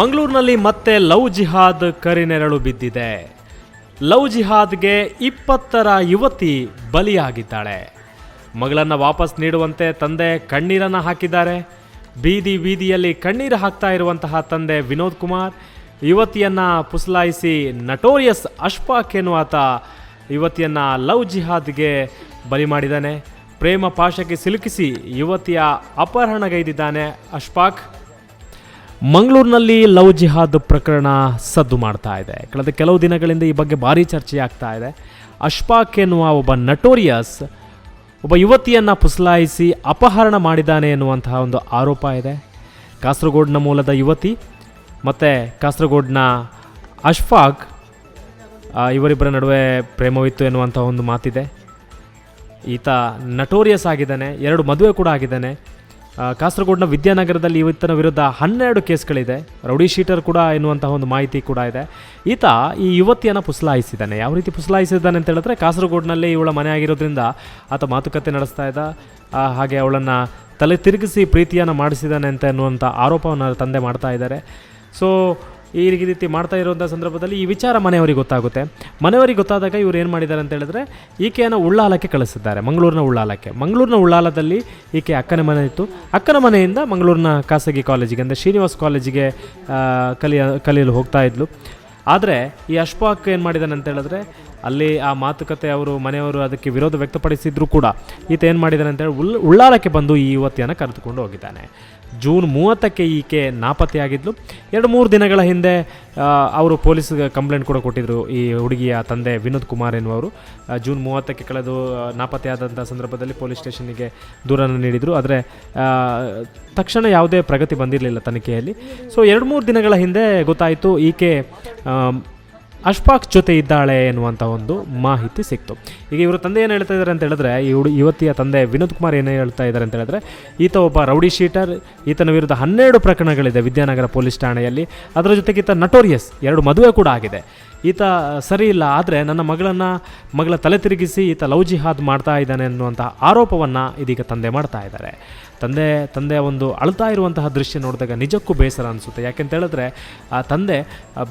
ಮಂಗಳೂರಿನಲ್ಲಿ ಮತ್ತೆ ಲವ್ ಜಿಹಾದ್ ಕರಿನೆರಳು ಬಿದ್ದಿದೆ. ಲವ್ ಜಿಹಾದ್ಗೆ ಇಪ್ಪತ್ತರ ಯುವತಿ ಬಲಿಯಾಗಿದ್ದಾಳೆ. ಮಗಳನ್ನು ವಾಪಸ್ ನೀಡುವಂತೆ ತಂದೆ ಕಣ್ಣೀರನ್ನು ಹಾಕಿದ್ದಾರೆ. ಬೀದಿ ಬೀದಿಯಲ್ಲಿ ಕಣ್ಣೀರು ಹಾಕ್ತಾ ಇರುವಂತಹ ತಂದೆ ವಿನೋದ್ ಕುಮಾರ್, ಯುವತಿಯನ್ನು ಪುಸಲಾಯಿಸಿ ನಟೋರಿಯಸ್ ಅಶ್ಫಾಕ್ ಎನ್ನುವಾತ ಯುವತಿಯನ್ನು ಲವ್ ಜಿಹಾದ್ಗೆ ಬಲಿ ಮಾಡಿದ್ದಾನೆ. ಪ್ರೇಮ ಪಾಶಕ್ಕೆ ಸಿಲುಕಿಸಿ ಯುವತಿಯ ಅಪಹರಣಗೈದಿದ್ದಾನೆ ಅಶ್ಫಾಕ್. ಮಂಗಳೂರಿನಲ್ಲಿ ಲವ್ ಜಿಹಾದ್ ಪ್ರಕರಣ ಸದ್ದು ಮಾಡ್ತಾ ಇದೆ. ಕಳೆದ ಕೆಲವು ದಿನಗಳಿಂದ ಈ ಬಗ್ಗೆ ಭಾರಿ ಚರ್ಚೆ ಆಗ್ತಾ ಇದೆ. ಅಶ್ಫಾಕ್ ಎನ್ನುವ ಒಬ್ಬ ನಟೋರಿಯಸ್ ಒಬ್ಬ ಯುವತಿಯನ್ನು ಪುಸಲಾಯಿಸಿ ಅಪಹರಣ ಮಾಡಿದ್ದಾನೆ ಎನ್ನುವಂತಹ ಒಂದು ಆರೋಪ ಇದೆ. ಕಾಸರಗೋಡಿನ ಮೂಲದ ಯುವತಿ ಮತ್ತು ಕಾಸರಗೋಡಿನ ಅಶ್ಫಾಕ್ ಇವರಿಬ್ಬರ ನಡುವೆ ಪ್ರೇಮವಿತ್ತು ಎನ್ನುವಂಥ ಒಂದು ಮಾತಿದೆ. ಈತ ನಟೋರಿಯಸ್ ಆಗಿದ್ದಾನೆ, ಎರಡು ಮದುವೆ ಕೂಡ ಆಗಿದ್ದಾನೆ. ಕಾಸರಗೋಡಿನ ವಿದ್ಯಾನಗರದಲ್ಲಿ ಇವತ್ತನ ವಿರುದ್ಧ ಹನ್ನೆರಡು ಕೇಸ್ಗಳಿದೆ. ರೌಡಿ ಶೀಟರ್ ಕೂಡ ಎನ್ನುವಂತಹ ಒಂದು ಮಾಹಿತಿ ಕೂಡ ಇದೆ. ಈತ ಈ ಯುವತಿಯನ್ನು ಪುಸಲಾಯಿಸಿದ್ದಾನೆ. ಯಾವ ರೀತಿ ಪುಸಲಾಯಿಸಿದ್ದಾನೆ ಅಂತ ಹೇಳಿದ್ರೆ ಕಾಸರಗೋಡಿನಲ್ಲಿ ಇವಳ ಮನೆ ಆಗಿರೋದ್ರಿಂದ ಆತ ಮಾತುಕತೆ ನಡೆಸ್ತಾ ಇದ್ದ. ಹಾಗೆ ಅವಳನ್ನು ತಲೆ ತಿರುಗಿಸಿ ಪ್ರೀತಿಯನ್ನು ಮಾಡಿಸಿದ್ದಾನೆ ಅಂತ ಎನ್ನುವಂಥ ಆರೋಪವನ್ನು ತಂದೆ ಮಾಡ್ತಾ ಇದ್ದಾರೆ. ಸೊ ಈ ರೀತಿ ಮಾಡ್ತಾ ಇರುವಂಥ ಸಂದರ್ಭದಲ್ಲಿ ಈ ವಿಚಾರ ಮನೆಯವರಿಗೆ ಗೊತ್ತಾಗುತ್ತೆ. ಮನೆಯವರಿಗೆ ಗೊತ್ತಾದಾಗ ಇವ್ರು ಏನು ಮಾಡಿದ್ದಾರೆ ಅಂತ ಹೇಳಿದ್ರೆ, ಈಕೆಯನ್ನು ಉಳ್ಳಾಲಕ್ಕೆ ಕಳಿಸಿದ್ದಾರೆ, ಮಂಗಳೂರಿನ ಉಳ್ಳಾಲಕ್ಕೆ. ಮಂಗಳೂರಿನ ಉಳ್ಳಾಲದಲ್ಲಿ ಈಕೆ ಅಕ್ಕನ ಮನೆ ಇತ್ತು. ಅಕ್ಕನ ಮನೆಯಿಂದ ಮಂಗಳೂರಿನ ಖಾಸಗಿ ಕಾಲೇಜಿಗೆ, ಅಂದರೆ ಶ್ರೀನಿವಾಸ್ ಕಾಲೇಜಿಗೆ ಕಲಿಯ, ಕಲಿಯಲು ಹೋಗ್ತಾ ಇದ್ಲು. ಆದರೆ ಈ ಅಶ್ಪಾಕ್ ಏನು ಮಾಡಿದ್ದಾನೆ ಅಂತ ಹೇಳಿದ್ರೆ ಅಲ್ಲಿ ಆ ಮಾತುಕತೆ ಅವರು, ಮನೆಯವರು ಅದಕ್ಕೆ ವಿರೋಧ ವ್ಯಕ್ತಪಡಿಸಿದ್ರು ಕೂಡ ಈತ ಏನು ಮಾಡಿದ್ದಾನೆ ಅಂತ ಹೇಳಿ ಉಲ್ ಉಳ್ಳಾಲಕ್ಕೆ ಬಂದು ಈ ಯುವತಿಯನ್ನು ಕರೆದುಕೊಂಡು ಹೋಗಿದ್ದಾನೆ. ಜೂನ್ ಮೂವತ್ತಕ್ಕೆ ಈಕೆ ನಾಪತ್ತೆಯಾಗಿದ್ಲು. ಎರಡು ಮೂರು ದಿನಗಳ ಹಿಂದೆ ಅವರು ಪೊಲೀಸ್ಗೆ ಕಂಪ್ಲೇಂಟ್ ಕೂಡ ಕೊಟ್ಟಿದ್ದರು ಈ ಹುಡುಗಿಯ ತಂದೆ ವಿನೋದ್ ಕುಮಾರ್ ಎನ್ನುವರು ಜೂನ್ ಮೂವತ್ತಕ್ಕೆ ಕಳೆದು ನಾಪತ್ತೆಯಾದಂಥ ಸಂದರ್ಭದಲ್ಲಿ ಪೊಲೀಸ್ ಸ್ಟೇಷನ್ನಿಗೆ ದೂರನ್ನು ನೀಡಿದರು. ಆದರೆ ತಕ್ಷಣ ಯಾವುದೇ ಪ್ರಗತಿ ಬಂದಿರಲಿಲ್ಲ ತನಿಖೆಯಲ್ಲಿ. ಸೊ ಎರಡು ಮೂರು ದಿನಗಳ ಹಿಂದೆ ಗೊತ್ತಾಯಿತು, ಈಕೆ ಅಶ್ಫಾಕ್ ಜೊತೆ ಇದ್ದಾಳೆ ಎನ್ನುವಂಥ ಒಂದು ಮಾಹಿತಿ ಸಿಕ್ತು. ಈಗ ಇವರು ತಂದೆ ಏನು ಹೇಳ್ತಾ ಇದ್ದಾರೆ ಅಂತ ಹೇಳಿದ್ರೆ ಹುಡು, ಯುವತಿಯ ತಂದೆ ವಿನೋದ್ ಕುಮಾರ್ ಏನು ಹೇಳ್ತಾ ಇದ್ದಾರೆ ಅಂತ ಹೇಳಿದ್ರೆ, ಈತ ಒಬ್ಬ ರೌಡಿ ಶೀಟರ್, ಈತನ ವಿರುದ್ಧ ಹನ್ನೆರಡು ಪ್ರಕರಣಗಳಿದೆ ವಿದ್ಯಾನಗರ ಪೊಲೀಸ್ ಠಾಣೆಯಲ್ಲಿ. ಅದರ ಜೊತೆಗೆ ಈತ ನಟೋರಿಯಸ್ ಎರಡು ಮದುವೆ ಕೂಡ ಆಗಿದೆ. ಈತ ಸರಿ ಇಲ್ಲ, ಆದರೆ ನನ್ನ ಮಗಳನ್ನು ಮಗಳ ತಲೆ ತಿರುಗಿಸಿ ಈತ ಲವ್ ಜಿಹಾದ್ ಮಾಡ್ತಾ ಇದ್ದಾನೆ ಅನ್ನುವಂಥ ಆರೋಪವನ್ನು ಇದೀಗ ತಂದೆ ಮಾಡ್ತಾ ಇದ್ದಾರೆ. ತಂದೆ ತಂದೆ ಒಂದು ಅಳ್ತಾ ಇರುವಂತಹ ದೃಶ್ಯ ನೋಡಿದಾಗ ನಿಜಕ್ಕೂ ಬೇಸರ ಅನಿಸುತ್ತೆ. ಯಾಕೆಂತ ಹೇಳಿದ್ರೆ, ಆ ತಂದೆ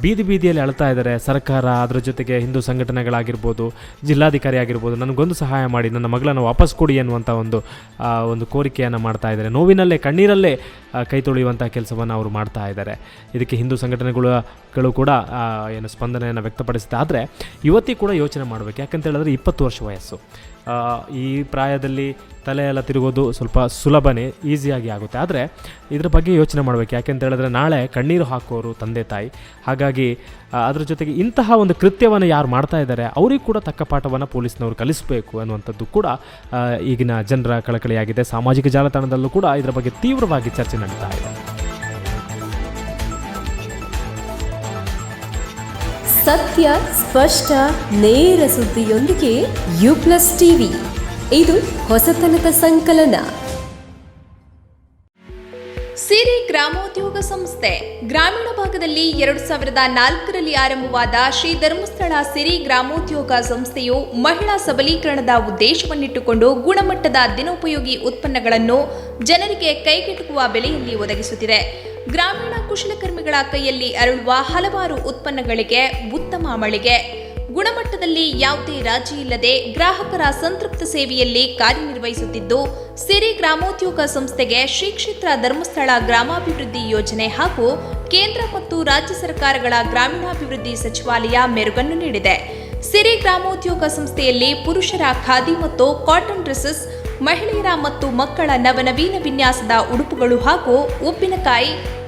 ಬೀದಿ ಬೀದಿಯಲ್ಲಿ ಅಳ್ತಾ ಇದ್ದಾರೆ. ಸರ್ಕಾರ, ಅದರ ಜೊತೆಗೆ ಹಿಂದೂ ಸಂಘಟನೆಗಳಾಗಿರ್ಬೋದು, ಜಿಲ್ಲಾಧಿಕಾರಿ ಆಗಿರ್ಬೋದು, ನನಗೊಂದು ಸಹಾಯ ಮಾಡಿ, ನನ್ನ ಮಗಳನ್ನು ವಾಪಸ್ ಕೊಡಿ ಅನ್ನುವಂಥ ಒಂದು ಒಂದು ಕೋರಿಕೆಯನ್ನು ಮಾಡ್ತಾ ಇದ್ದಾರೆ. ನೋವಿನಲ್ಲೇ, ಕಣ್ಣೀರಲ್ಲೇ ಕೈ ತೊಳೆಯುವಂಥ ಕೆಲಸವನ್ನು ಅವರು ಮಾಡ್ತಾ ಇದ್ದಾರೆ. ಇದಕ್ಕೆ ಹಿಂದೂ ಸಂಘಟನೆಗಳು ಗಳು ಕೂಡ ಏನು ಸ್ಪಂದನೆಯನ್ನು ವ್ಯಕ್ತಪಡಿಸಿದೆ ಆದರೆ ಯುವತಿ ಕೂಡ ಯೋಚನೆ ಮಾಡಬೇಕು. ಯಾಕಂತ ಹೇಳಿದ್ರೆ ಇಪ್ಪತ್ತು ವರ್ಷ ವಯಸ್ಸು. ಈ ಪ್ರಾಯದಲ್ಲಿ ತಲೆ ಎಲ್ಲ ತಿರುಗೋದು ಸ್ವಲ್ಪ ಸುಲಭನೇ, ಈಸಿಯಾಗಿ ಆಗುತ್ತೆ. ಆದರೆ ಇದ್ರ ಬಗ್ಗೆ ಯೋಚನೆ ಮಾಡಬೇಕು. ಯಾಕೆಂತ ಹೇಳಿದ್ರೆ ನಾಳೆ ಕಣ್ಣೀರು ಹಾಕೋರು ತಂದೆ ತಾಯಿ. ಹಾಗಾಗಿ ಅದ್ರ ಜೊತೆಗೆ ಇಂತಹ ಒಂದು ಕೃತ್ಯವನ್ನು ಯಾರು ಮಾಡ್ತಾ ಇದ್ದಾರೆ, ಅವರಿಗೂ ಕೂಡ ತಕ್ಕ ಪಾಠವನ್ನು ಪೊಲೀಸ್ನವರು ಕಲಿಸಬೇಕು ಅನ್ನುವಂಥದ್ದು ಕೂಡ ಈಗಿನ ಜನರ ಕಳಕಳಿಯಾಗಿದೆ. ಸಾಮಾಜಿಕ ಜಾಲತಾಣದಲ್ಲೂ ಕೂಡ ಇದರ ಬಗ್ಗೆ ತೀವ್ರವಾಗಿ ಚರ್ಚೆ ನಡೀತಾ ಇದೆ. ಸತ್ಯ, ಸ್ಪಷ್ಟ, ನೇರ ಸುದ್ದಿಯೊಂದಿಗೆ ಯು ಪ್ಲಸ್ ಟಿವಿ. ಇದು ಹೊಸತನದ ಸಂಕಲನ. ಸಿರಿ ಗ್ರಾಮೋದ್ಯೋಗ ಸಂಸ್ಥೆ. ಗ್ರಾಮೀಣ ಭಾಗದಲ್ಲಿ ಎರಡು ಸಾವಿರದ ನಾಲ್ಕರಲ್ಲಿ ಆರಂಭವಾದ ಶ್ರೀ ಧರ್ಮಸ್ಥಳ ಸಿರಿ ಗ್ರಾಮೋದ್ಯೋಗ ಸಂಸ್ಥೆಯು ಮಹಿಳಾ ಸಬಲೀಕರಣದ ಉದ್ದೇಶವನ್ನಿಟ್ಟುಕೊಂಡು ಗುಣಮಟ್ಟದ ದಿನೋಪಯೋಗಿ ಉತ್ಪನ್ನಗಳನ್ನು ಜನರಿಗೆ ಕೈಗೆಟುಕುವ ಬೆಲೆಯಲ್ಲಿ ಒದಗಿಸುತ್ತಿದೆ. ಗ್ರಾಮೀಣ ಕುಶಲಕರ್ಮಿಗಳ ಕೈಯಲ್ಲಿ ಅರಳುವ ಹಲವಾರು ಉತ್ಪನ್ನಗಳಿಗೆ ಉತ್ತಮ ಮಳಿಗೆ ಗುಣಮಟ್ಟದಲ್ಲಿ ಯಾವುದೇ ರಾಜಿ ಇಲ್ಲದೆ ಗ್ರಾಹಕರ ಸಂತೃಪ್ತ ಸೇವೆಯಲ್ಲಿ ಕಾರ್ಯನಿರ್ವಹಿಸುತ್ತಿದ್ದು, ಸಿರಿ ಗ್ರಾಮೋದ್ಯೋಗ ಸಂಸ್ಥೆಗೆ ಶ್ರೀ ಕ್ಷೇತ್ರ ಧರ್ಮಸ್ಥಳ ಗ್ರಾಮಾಭಿವೃದ್ಧಿ ಯೋಜನೆ ಹಾಗೂ ಕೇಂದ್ರ ಮತ್ತು ರಾಜ್ಯ ಸರ್ಕಾರಗಳ ಗ್ರಾಮೀಣಾಭಿವೃದ್ಧಿ ಸಚಿವಾಲಯ ಮೆರುಗನ್ನು ನೀಡಿದೆ. ಸಿರಿ ಗ್ರಾಮೋದ್ಯೋಗ ಸಂಸ್ಥೆಯಲ್ಲಿ ಪುರುಷರ ಖಾದಿ ಮತ್ತು ಕಾಟನ್ ಡ್ರೆಸ್ಸಸ್, ಮಹಿಳೆಯರ ಮತ್ತು ಮಕ್ಕಳ ನವನವೀನ ವಿನ್ಯಾಸದ ಉಡುಪುಗಳು ಹಾಗೂ ಉಪ್ಪಿನಕಾಯಿ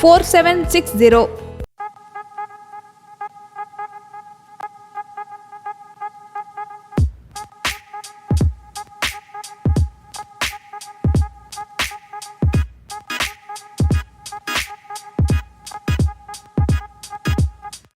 four seven six zero